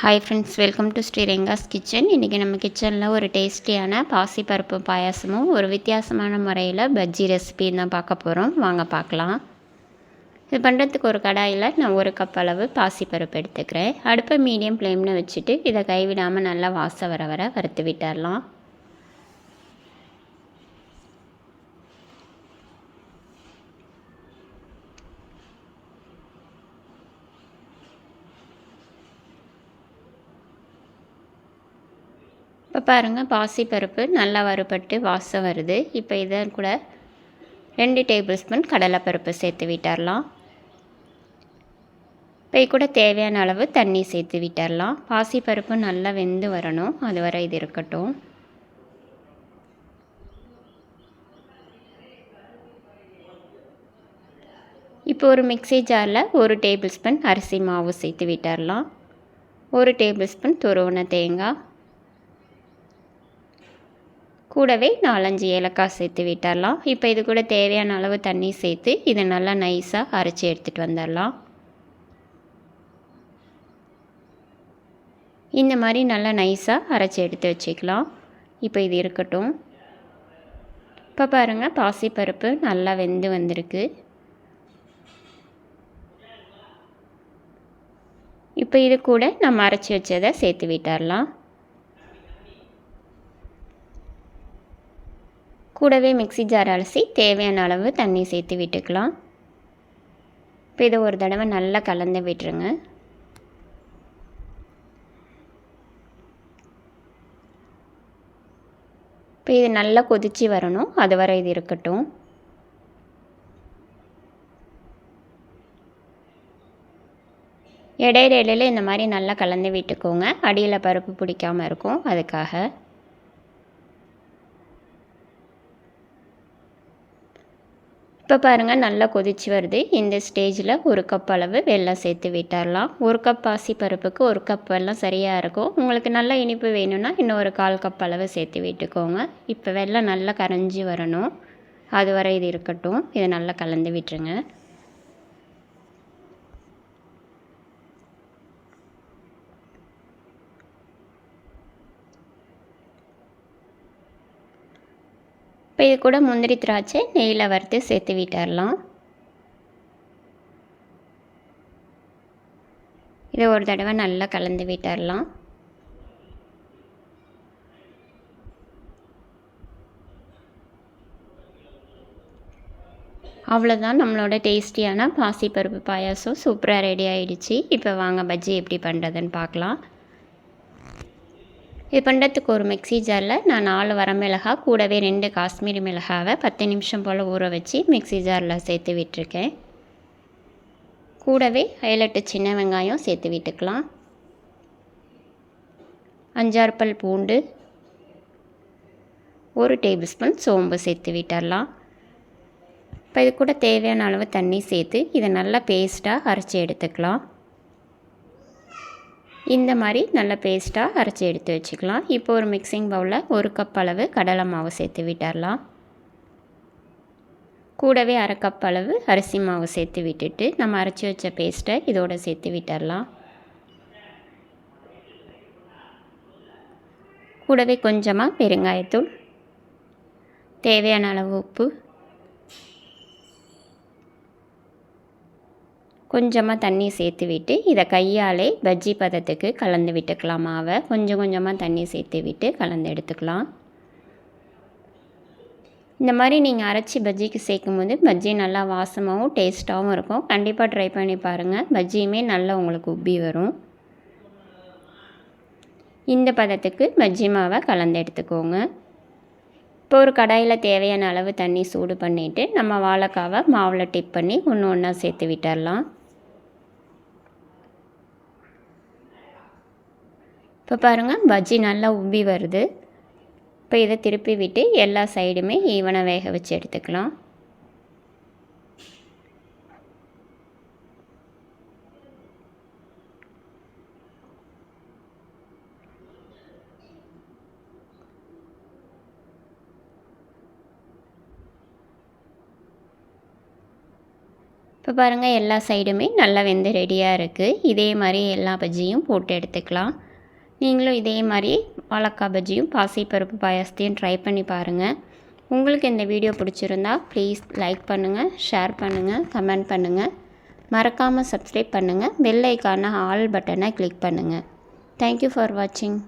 Hi friends welcome to Sri Renga's kitchen இன்றைக்கி நம்ம கிச்சனில் ஒரு டேஸ்டியான பாசிப்பருப்பு பாயாசமும் ஒரு வித்தியாசமான முறையில் பஜ்ஜி ரெசிபின்னு தான் பார்க்க போகிறோம் வாங்க பார்க்கலாம். இது பண்ணுறதுக்கு ஒரு கடாயில் நான் ஒரு கப் அளவு பாசிப்பருப்பு எடுத்துக்கிறேன். அடுப்பை மீடியம் ஃப்ளேமில் வச்சுட்டு இதை கைவிடாமல் நல்லா வாசம் வர வர வறுத்து விட்டுடலாம் இப்போ பாருங்கள் பாசிப்பருப்பு நல்லா வறுபட்டு வாசம் வருது. இப்போ இதை கூட ரெண்டு டேபிள் ஸ்பூன் கடலைப்பருப்பு சேர்த்து விட்டுரலாம் இப்போ கூட தேவையான அளவு தண்ணி சேர்த்து விட்டுரலாம் பாசிப்பருப்பு நல்லா வெந்து வரணும். அது வரை இது இருக்கட்டும். இப்போ ஒரு மிக்சி ஜாரில் ஒரு டேபிள் ஸ்பூன் அரிசி மாவு சேர்த்து விட்டுறலாம். ஒரு டேபிள் ஸ்பூன் துருவன தேங்காய். கூடவே நாலஞ்சு ஏலக்காய் சேர்த்து விட்டுடலாம் இப்போ இது கூட தேவையான அளவு தண்ணி சேர்த்து இதை நல்லா நைஸாக அரைச்சி எடுத்துகிட்டு வந்துடலாம். இந்த மாதிரி நல்லா நைஸாக அரைச்சி எடுத்து வச்சுக்கலாம். இப்போ இது இருக்கட்டும். இப்போ பாருங்கள் பாசிப்பருப்பு நல்லா வெந்து வந்திருக்கு. இப்போ இது கூட நம்ம அரைச்சி வச்சதை சேர்த்து விட்டுடலாம் கூடவே மிக்சி ஜார் அலசி தேவையான அளவு தண்ணி சேர்த்து விட்டுக்கலாம். இப்போ இதை ஒரு தடவை நல்லா கலந்து விட்டுருங்க. இப்போ இது நல்லா கொதித்து வரணும். அது வரை இது இருக்கட்டும். இடையில இடையில இந்த மாதிரி நல்லா கலந்து விட்டுக்கோங்க. அடியில் பருப்பு பிடிக்காமல் இருக்கும். அதுக்காக இப்போ பாருங்கள் நல்லா கொதிச்சு வருது. இந்த ஸ்டேஜில் ஒரு கப் அளவு வெள்ளம் சேர்த்து விட்டுடலாம் ஒரு கப் பாசி பருப்புக்கு ஒரு கப் வெள்ளம் சரியாக இருக்கும். உங்களுக்கு நல்ல இனிப்பு வேணும்னா இன்னும் ஒரு கால் கப் அளவு சேர்த்து விட்டுக்கோங்க. இப்போ வெள்ளம் நல்லா கரைஞ்சி வரணும். அது வரை இது இருக்கட்டும். இதை நல்லா கலந்து விட்டுருங்க. இப்போ இது கூட முந்திரி திராட்சை நெய்யில் வறுத்து சேர்த்து விட்டுடலாம். இதை ஒரு தடவை நல்லா கலந்து விட்டுடலாம். அவ்வளோதான் நம்மளோட டேஸ்டியான பாசிப்பருப்பு பாயாசம் சூப்பராக ரெடி ஆகிடுச்சு இப்போ வாங்க பஜ்ஜி எப்படி பண்ணுறதுன்னு பார்க்கலாம். இது பண்ணுறதுக்கு ஒரு மிக்சி ஜாரில் நான் நாலு வரமிளகாய் கூடவே ரெண்டு காஷ்மீரி மிளகாவை பத்து நிமிஷம் போல் ஊற வச்சு மிக்சி ஜாரில் சேர்த்து விட்டுருக்கேன். கூடவே ஏழெட்டு சின்ன வெங்காயம் சேர்த்து விட்டுக்கலாம். அஞ்சாறு பல் பூண்டு ஒரு டேபிள் ஸ்பூன் சோம்பு சேர்த்து விட்டுடலாம். இப்போ இது கூட தேவையான அளவு தண்ணி சேர்த்து இதை நல்லா பேஸ்ட்டாக அரைச்சி எடுத்துக்கலாம். இந்த மாதிரி நல்ல பேஸ்ட்டாக அரைச்சி எடுத்து வச்சுக்கலாம். இப்போ ஒரு மிக்சிங் பவுலில் ஒரு கப் அளவு கடலை மாவு சேர்த்து விட்டுடலாம் கூடவே அரை கப் அளவு அரிசி மாவு சேர்த்து விட்டுட்டு நம்ம அரைச்சி வச்ச பேஸ்ட்டை இதோடு சேர்த்து விட்டுடலாம் கூடவே கொஞ்சமாக பெருங்காயத்தூள் தேவையான அளவு உப்பு கொஞ்சமாக தண்ணி சேர்த்து விட்டு இதை கையாலே பஜ்ஜி பதத்துக்கு கலந்து விட்டுக்கலாம். மாவை கொஞ்சம் கொஞ்சமாக தண்ணி சேர்த்து விட்டு கலந்து எடுத்துக்கலாம். இந்த மாதிரி நீங்கள் அரைச்சி பஜ்ஜிக்கு சேர்க்கும் போது பஜ்ஜி நல்லா வாசமாகவும் டேஸ்ட்டாகவும் இருக்கும். கண்டிப்பாக ட்ரை பண்ணி பாருங்கள் பஜ்ஜியுமே நல்லா உங்களுக்கு உப்பி வரும். இந்த பதத்துக்கு பஜ்ஜி மாவை கலந்து எடுத்துக்கோங்க. இப்போ ஒரு கடாயில் தேவையான அளவு தண்ணி சூடு பண்ணிவிட்டு நம்ம வாழைக்காவை மாவில் டிப் பண்ணி ஒன்று ஒன்றா சேர்த்து விட்டுடலாம் இப்போ பாருங்கள் பஜ்ஜி நல்லா உப்பி வருது. இப்போ இதை திருப்பி விட்டு எல்லா சைடுமே ஈவனாக வேக வச்சு எடுத்துக்கலாம். இப்போ பாருங்கள் எல்லா சைடுமே நல்லா வெந்து ரெடியாக இருக்குது இதே மாதிரி எல்லா பஜ்ஜியும் போட்டு எடுத்துக்கலாம். நீங்களும் இதே மாதிரி வாழைக்காய் பஜ்ஜியும் பாசிப்பருப்பு பாயாசத்தையும் ட்ரை பண்ணி பாருங்கள் உங்களுக்கு இந்த வீடியோ பிடிச்சிருந்தா ப்ளீஸ் லைக் பண்ணுங்கள் ஷேர் பண்ணுங்கள் கமெண்ட் பண்ணுங்கள் மறக்காமல் சப்ஸ்கிரைப் பண்ணுங்கள் பெல் ஐக்கான ஆல் பட்டனை கிளிக் பண்ணுங்கள் தேங்க்யூ ஃபார் வாட்சிங்